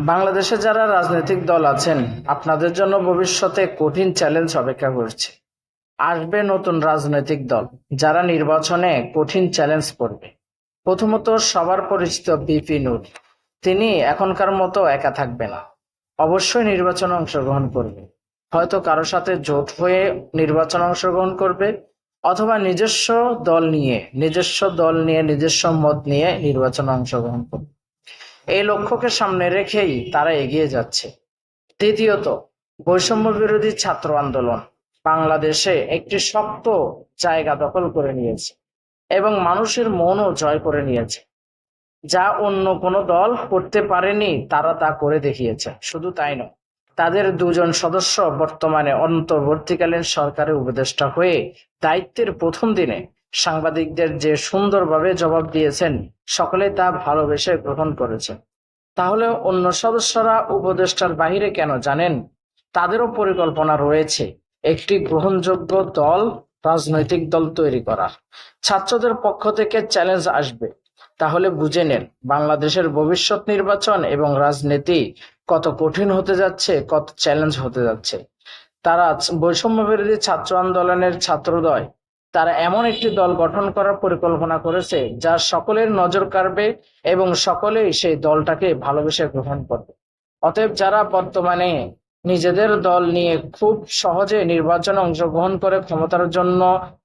বাংলাদেশে যারা রাজনৈতিক দল আছেন, আপনাদের জন্য ভবিষ্যতে কঠিন চ্যালেঞ্জ অপেক্ষা করছে। আসবে নতুন রাজনৈতিক দল, যারা নির্বাচনে কঠিন চ্যালেঞ্জ করবে প্রথমত সবার পরিচিত বিপি নূর। তিনি এখনকার মতো একা থাকবে না। অবশ্যই নির্বাচনে অংশগ্রহণ করবে। হয়তো কারও সাথে জোট হয়ে নির্বাচনে অংশগ্রহণ করবে, অথবা নিজস্ব দল নিয়ে, নিজস্ব দল নিয়ে, নিজস্ব মত নিয়ে নির্বাচনে অংশগ্রহণ করবে। এই লক্ষ্যকে সামনে রেখেই তারা এগিয়ে যাচ্ছে। দ্বিতীয়ত বৈষম্য বিরোধী ছাত্র আন্দোলন বাংলাদেশে একটি শক্ত জায়গা দখল করে নিয়েছে এবং মানুষের মনও জয় করে নিয়েছে। যা অন্য কোনো দল করতে পারেনি, তারা তা করে দেখিয়েছে। শুধু তাই নয়, তাদের দুজন সদস্য বর্তমানে অন্তর্বর্তীকালীন সরকারের উপদেষ্টা হয়ে দায়িত্বের প্রথম দিনে সাংবাদিকদের যে সুন্দরভাবে জবাব দিয়েছেন সকলে তা ভালোবেসে গ্রহণ করেছেন তাহলে অন্য সদস্যরা উপদেষ্টার বাহিরে কেন জানেন? তাদেরও পরিকল্পনা রয়েছে একটি গ্রহণযোগ্য দল, রাজনৈতিক দল তৈরি করা। ছাত্রদের পক্ষ থেকে চ্যালেঞ্জ আসবে। তাহলে বুঝে নেন, বাংলাদেশের ভবিষ্যৎ নির্বাচন এবং রাজনীতি কত কঠিন হতে যাচ্ছে, কত চ্যালেঞ্জ হতে যাচ্ছে। তারা বৈষম্য বিরোধী ছাত্র আন্দোলনের ছাত্রদয় তারা এমন একটি দল গঠন করার পরিকল্পনা করেছে যা সকলের নজর কাড়বে এবং সকলেই সেই দলটাকে ভালোবেসে গ্রহণ করবে। অতএব যারা বর্তমানে নিজেদের দল নিয়ে খুব সহজে নির্বাচনে অংশগ্রহণ করে ক্ষমতার জন্য,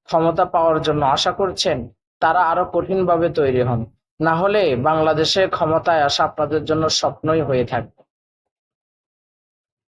ক্ষমতা পাওয়ার জন্য আশা করছেন, তারা আরও কঠিনভাবে তৈরি হন। না হলে বাংলাদেশে ক্ষমতায় আসা আপনাদের জন্য স্বপ্নই হয়ে থাকবে।